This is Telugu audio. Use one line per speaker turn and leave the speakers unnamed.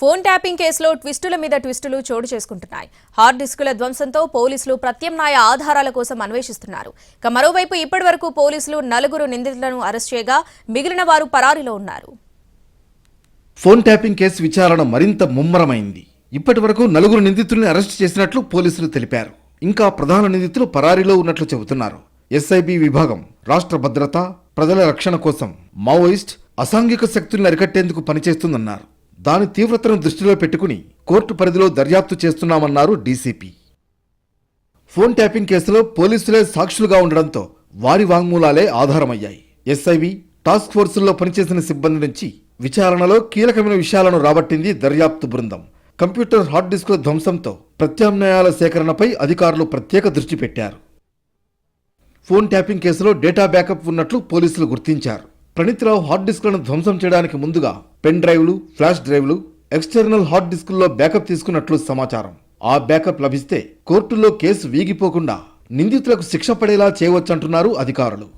ఫోన్ ట్యాపింగ్ కేసులో ట్విస్టుల మీద ట్విస్టులు చోటు చేసుకుంటున్నాయి. హార్డ్ డిస్కుల ధ్వంసంతో పోలీసులు ప్రత్యామ్నాయ ఆధారాల కోసం అన్వేషిస్తున్నారు. ఇక మరోవైపు ఇప్పటివరకు పోలీసులు నలుగురు నిందితులను అరెస్ట్ చేయగా మిగిలిన వారు పరారీలో ఉన్నారు.
ఫోన్ ట్యాపింగ్ కేసు విచారణ మరింత ముమ్మరమైంది. ఇప్పటి వరకు నలుగురు నిందితుల్ని అరెస్ట్ చేసినట్లు పోలీసులు తెలిపారు. ఇంకా ప్రధాన నిందితులు పరారీలో ఉన్నట్లు చెబుతున్నారు. ఎస్ఐబి విభాగం రాష్ట్ర భద్రత ప్రజల రక్షణ కోసం మావోయిస్ట్ అసాంఘిక శక్తుల్ని అరికట్టేందుకు పనిచేస్తుందన్నారు. దాని తీవ్రతను దృష్టిలో పెట్టుకుని కోర్టు పరిధిలో దర్యాప్తు చేస్తున్నామన్నారు డీసీపీ. ఫోన్ ట్యాపింగ్ కేసులో పోలీసులే సాక్షులుగా ఉండడంతో వారి వాంగ్మూలాలే ఆధారమయ్యాయి. ఎస్ఐవి టాస్క్ ఫోర్సుల్లో పనిచేసిన సిబ్బంది నుంచి విచారణలో కీలకమైన విషయాలను రాబట్టింది దర్యాప్తు బృందం. కంప్యూటర్ హార్డ్ డిస్కుల ధ్వంసంతో ప్రత్యామ్నాయాల సేకరణపై అధికారులు ప్రత్యేక దృష్టి పెట్టారు. ఫోన్ ట్యాపింగ్ కేసులో డేటా బ్యాకప్ ఉన్నట్లు పోలీసులు గుర్తించారు. ప్రణీత్రావు హార్డ్ డిస్క్లను ధ్వంసం చేయడానికి ముందుగా పెన్ డ్రైవ్లు ఫ్లాష్ డ్రైవ్లు ఎక్స్టర్నల్ హార్డ్ డిస్కుల్లో బ్యాకప్ తీసుకున్నట్లు సమాచారం. ఆ బ్యాకప్ లభిస్తే కోర్టులో కేసు వీగిపోకుండా నిందితులకు శిక్ష పడేలా చేయవచ్చంటున్నారు అధికారులు.